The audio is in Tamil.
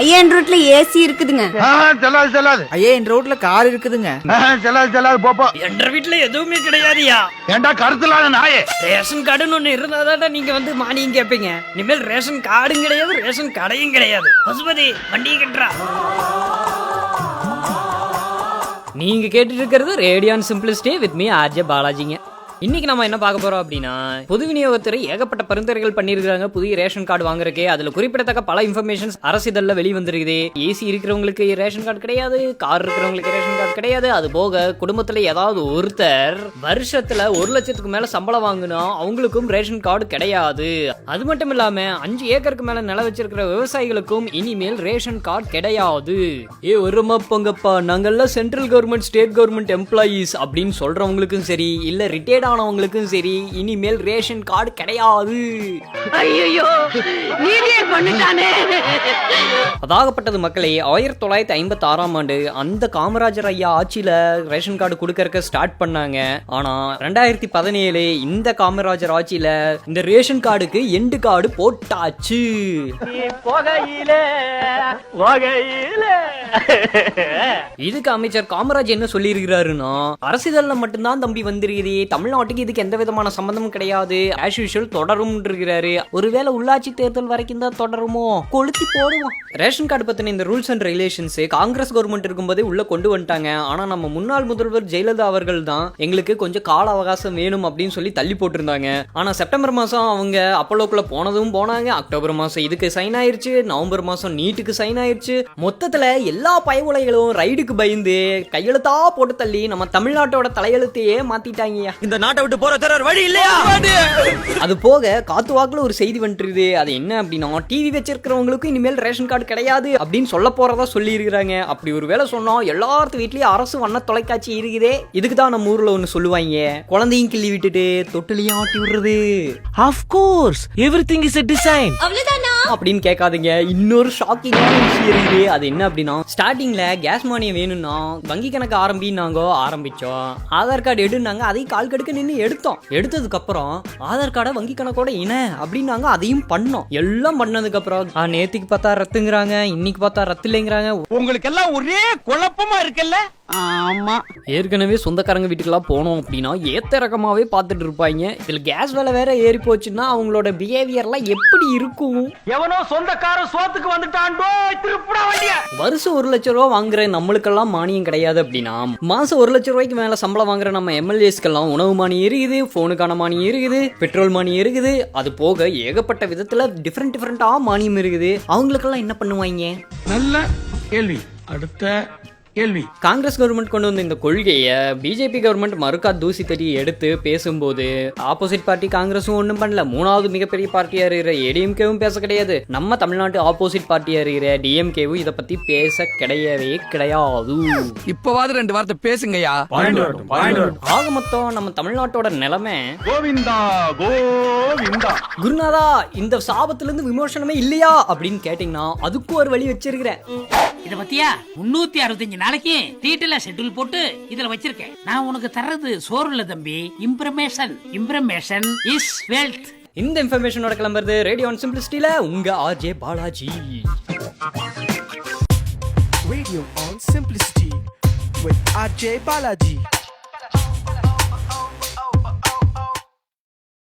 ஐயன் ரூட்ல ஏசி இருக்குதுங்க. செல்லாது செல்லாது. ஐயா என் ரோட்ல கார் இருக்குதுங்க. செல்லாது செல்லாது போப்போ. என்ற வீட்டுல எதுவுமே கிடையாதுயா ஏன்டா கருத்துலாத நாயே? ரேஷன் கார்டுன்னு ஒண்ணு இருந்தாதான் நீங்க வந்து மானியம் கேட்பீங்க இனிமேல் ரேஷன் கார்டும் கிடையாது ரேஷன் கடையும் கிடையாது. பசுபதி வண்டியை கட்டுறா. நீங்க கேட்டுட்டு இருக்கிறது ரேடியான் சிம்பிளிஸ்டே வித் மீ ஆர்ஜே பாலாஜிங்க. இன்னைக்கு நம்ம என்ன பார்க்க போறோம் அப்படின்னா பொது விநியோகத்துறை ஏகப்பட்ட பரிந்துரைகள் பண்ணியிருக்காங்க புதிய ரேஷன் கார்டு வாங்குறதுக்கு. அதுல குறிப்பிடத்தக்க பல இன்ஃபர்மேஷன்ஸ் அரசிதழ்ல வெளிவந்திருக்குது. ஏசி இருக்கிறவங்களுக்கு ரேஷன் கார்டு கிடையாது கார் இருக்கிறவங்களுக்கு ரேஷன் கார்டு கிடையாது. அது போக குடும்பத்துல ஏதாவது ஒருத்தர் வருஷத்துல ஒரு லட்சத்துக்கு மேல சம்பளம் வாங்கினா அவங்களுக்கும் ரேஷன் கார்டு கிடையாது. அது மட்டும் இல்லாம அஞ்சு ஏக்கருக்கு மேல நில வச்சிருக்கிற விவசாயிகளுக்கும் இனிமேல் ரேஷன் கார்டு கிடையாது. ஏ ஒரு பொங்கப்பா. நாங்கெல்லாம் central government state government employees அப்படின்னு சொல்றவங்களுக்கும் சரி இல்ல ரிட்டையர்ட் ஆனவங்களுக்கும் சரி இனிமேல் ரேஷன் கார்டு கிடையாது. அதாகப்பட்டது மக்களே ஆயிரத்தி தொள்ளாயிரத்தி ஐம்பத்தி ஆறாம் ஆண்டு அந்த காமராஜர் ஐயா ஆட்சியில ரேஷன் கார்டு கொடுக்கறக்க ஸ்டார்ட் பண்ணாங்க. ஆனா ரெண்டாயிரத்தி பதினேழு இந்த காமராஜர் ஆட்சியில இந்த ரேஷன் கார்டுக்கு எண்டு கார்டு போட்டாச்சு. இதுக்கு அமைச்சர் காமராஜ் என்ன சொல்லியிருக்கிறாருன்னா அரசிதழ்ல மட்டும்தான் தம்பி வந்திருக்குது தமிழ்நாட்டுக்கு இதுக்கு எந்த விதமான சம்பந்தமும் கிடையாது. ஆஸ் யூஷுவல் தொடரும் இருக்கிறாரு ஒருவேளை உள்ளாட்சி தேர்தல் வரைக்கும் தான் தொடருமோ? கொளுத்தி போடுவோம். ரேஷன் கார்டு பத்தின இந்த rules and regulations Congress government இருக்கும்போதே உள்ள கொண்டு வந்துட்டாங்க. ஆனா நம்ம முன்னாள் முதல்வர் ஜெயலலிதா அவர்கள் தான் எங்களுக்கு கொஞ்சம் கால அவகாசம் வேணும் அப்படின்னு சொல்லி தள்ளி போட்டிருந்தாங்க. ஆனா செப்டம்பர் மாசம் அவங்க அப்போலோக்குள்ள போனதும் போனாங்க. அக்டோபர் மாசம் இதுக்கு சைன் ஆயிருச்சு. நவம்பர் மாசம் நீட்டுக்கு சைன் ஆயிருச்சு. மொத்தத்துல எல்லா பயவுலைகளும் ரைடுக்கு பயந்து கையெழுத்தா போட்டு தள்ளி நம்ம தமிழ்நாட்டோட தலையெழுத்தையே மாத்திட்டாங்க இந்த நாட்டை விட்டு போற தர வழி இல்லையா? அது போக காத்து வாக்குல ஒரு செய்தி வந்துருது அது என்ன அப்படின்னா டிவி வச்சிருக்கிறவங்களுக்கும் இனிமேல் ரேஷன் கார்டு கிடையாது அப்படின்னு சொல்ல போறதா சொல்லி இருக்கிறாங்க அப்படி ஒரு வேலை சொன்னோம் எல்லாத்து வீட்லயும் அரசு வண்ண தொலைக்காட்சி இருக்குதே. இதுக்கு தான் நம்ம ஊர்ல ஒண்ணு சொல்லுவாங்க. குழந்தையும் கிள்ளி விட்டுட்டு தொட்டிலையும் ஆட்டி விடுறது. Of course everything is a design அப்படின்னு கேட்காதீங்க. இன்னொரு ஷாக்கிங்கான விஷயம் இருக்குது. அது என்ன அப்படின்னா ஸ்டார்டிங்ல கேஸ் மானியம் வேணும்னா வங்கி கணக்கு ஆரம்பினாங்க ஆரம்பிச்சோம். ஆதார் கார்டு எடுனாங்க அதையும் கால் கடுக்க நின்று எடுத்தோம். எடுத்ததுக்கு அப்புறம் ஆதார் கார்டை வங்கி கணக்கோட இண அப்படின்னாங்க அதையும் பண்ணோம். எல்லாம் பண்ணதுக்கு அப்புறம் ஆ, நேத்திக்கு பார்த்தா ரத்துங்கிறாங்க இன்னைக்கு பார்த்தா ரத்து இல்லைங்கிறாங்க. உங்களுக்கு எல்லாம் ஒரே குழப்பமா இருக்குல்ல? ஆமா. ஏற்கனவே சொந்தக்காரங்க வீட்டுக்கெல்லாம் போனோம் அப்படின்னா ஏத்த ரகமாவே பார்த்துட்டு இருப்பாங்க. இதுல கேஸ் விலை வேற ஏறி போச்சுன்னா அவங்களோட பிஹேவியர்லாம் எப்படி இருக்கும்? எவனோ சொந்தக்காரன் சோத்துக்கு வந்துட்டான்டோ திருப்புடா வண்டிய. வருஷம் ஒரு லட்ச ரூபா வாங்குற நம்மளுக்கெல்லாம் மானியம் கிடையாது அப்படின்னா மாசம் ஒரு லட்ச ரூபாய்க்கு மேல சம்பளம் வாங்குற நம்ம எம்எல்ஏஸ்க்கெல்லாம் உணவு மானியம் இருக்குது ஃபோனுக்கான மானியம் இருக்குது பெட்ரோல் மானியம் இருக்குது. அது போக ஏகப்பட்ட விதத்துல டிஃப்ரெண்ட் டிஃப்ரெண்டா மானியம் இருக்குது. அவங்களுக்கெல்லாம் என்ன பண்ணுவாங்க? நல்ல கேள்வி. அடுத்த கேள்வி. காங்கிரஸ் கவர்மெண்ட் கொண்டு வந்த இந்த கொள்கையை பிஜேபி கவர்மெண்ட் மறுக்கா தூசி தட்டி எடுத்து பேசும்போது ஆப்போசிட் பார்ட்டி காங்கிரஸும் ஒன்றும் பண்ணல. மூணாவது மிகப்பெரிய பார்ட்டியா இருக்கிற ஏடிஎம்கேவும் பேச கிடையாது. நம்ம தமிழ்நாட்டு ஆப்போசிட் பார்ட்டியா இருக்கிற டிஎம்கேவும் இதை பத்தி பேச கிடையவே கிடையாது. இப்பவாது ரெண்டு வார்த்தை பேசுங்கய்யா. ஆக மொத்தம் நம்ம தமிழ்நாட்டோட நிலைமை கோவிந்தா கோவிந்தா குருநாதா இந்த சாபத்துல இருந்து விமோசனமே இல்லையா? அப்படின்னு கேட்டீங்கன்னா அதுக்கும் ஒரு வழி வச்சிருக்கிறேன். இத பத்தியா? முன்னூத்தி அறுபத்தஞ்சு நாளைக்கு டீட்டெயிலா ஷெட்யூல் போட்டு இதுல வச்சிருக்கேன். நான் உனக்கு தர்றது சோறு இல்ல தம்பி இம்ப்ரமேஷன் இம்ப்ரமேஷன் இஸ் வெல்த் இந்த இன்ஃபர்மேஷனோட கிளம்புறது ரேடியோ ஆன் சிம்பிளிஸ்டில உங்க RJ Balaji. Radio on Simplicity with RJ Balaji.